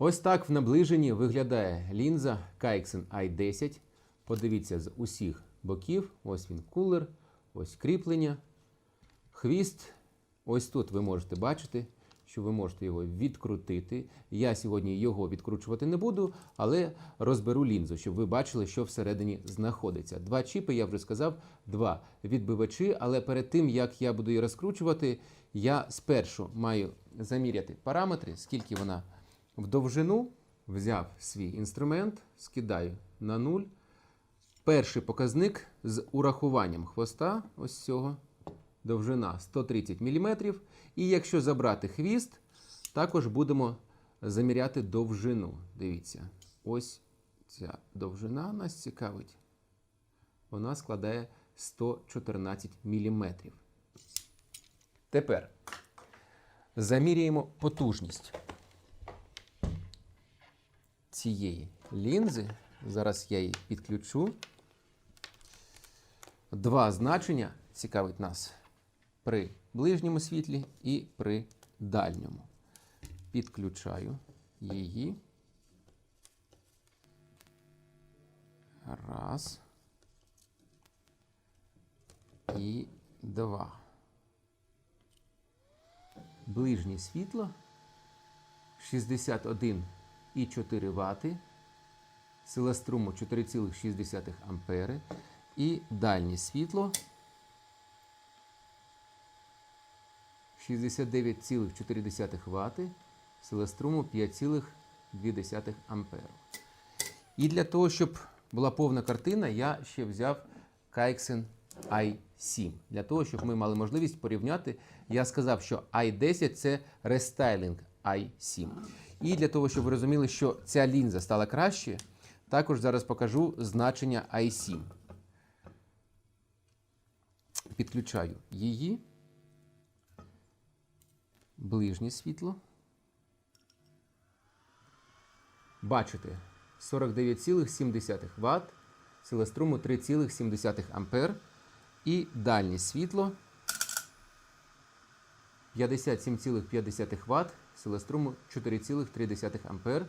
Ось так в наближенні виглядає лінза Kaixen i10. Подивіться з усіх боків. Ось він кулер, ось кріплення, хвіст. Ось тут ви можете бачити, що ви можете його відкрутити. Я сьогодні його відкручувати не буду, але розберу лінзу, щоб ви бачили, що всередині знаходиться. Два чіпи, я вже сказав, два відбивачі, але перед тим, як я буду її розкручувати, я спершу маю заміряти параметри, скільки вона в довжину, взяв свій інструмент, скидаю на нуль. Перший показник з урахуванням хвоста, ось цього, довжина 130 мм. І якщо забрати хвіст, також будемо заміряти довжину. Дивіться, ось ця довжина нас цікавить. Вона складає 114 мм. Тепер заміряємо потужність цієї лінзи. Зараз я її підключу. Два значення цікавить нас при ближньому світлі і при дальньому. Підключаю її. Раз. І два. Ближнє світло 61,4 Вт. Сила струму 4,6 ампери. І дальнє світло 69,4 Вт. Сила струму 5,2 ампери. І для того, щоб була повна картина, я ще взяв Kaixen i7. Для того, щоб ми мали можливість порівняти, я сказав, що i10 це рестайлінг i7. І для того, щоб ви розуміли, що ця лінза стала краще, також зараз покажу значення i7. Підключаю її. Ближнє світло. Бачите, 49,7 Вт, сила струму 3,7 Ампер. І дальнє світло 57,5 Вт, сила струму 4,3 Ампер.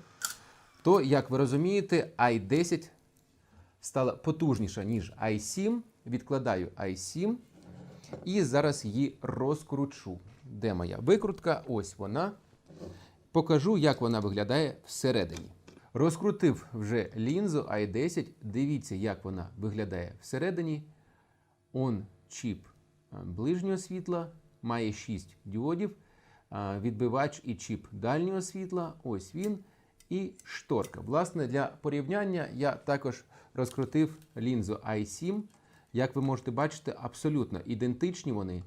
То, як ви розумієте, i10 стала потужніша, ніж i7. Відкладаю i7 і зараз її розкручу. Де моя викрутка? Ось вона. Покажу, як вона виглядає всередині. Розкрутив вже лінзу i10. Дивіться, як вона виглядає всередині. Он чіп ближнього світла, має 6 діодів, відбивач і чіп дальнього світла. Ось він. І шторка. Власне, для порівняння я також розкрутив лінзу i7. Як ви можете бачити, абсолютно ідентичні вони.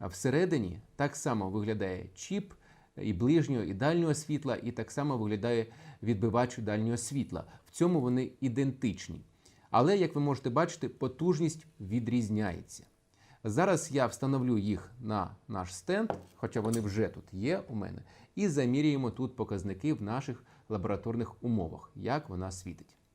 Всередині так само виглядає чіп і ближнього, і дальнього світла, і так само виглядає відбивач дальнього світла. В цьому вони ідентичні. Але, як ви можете бачити, потужність відрізняється. Зараз я встановлю їх на наш стенд, хоча вони вже тут є у мене, і замірюємо тут показники в наших лабораторних умовах, як вона світить.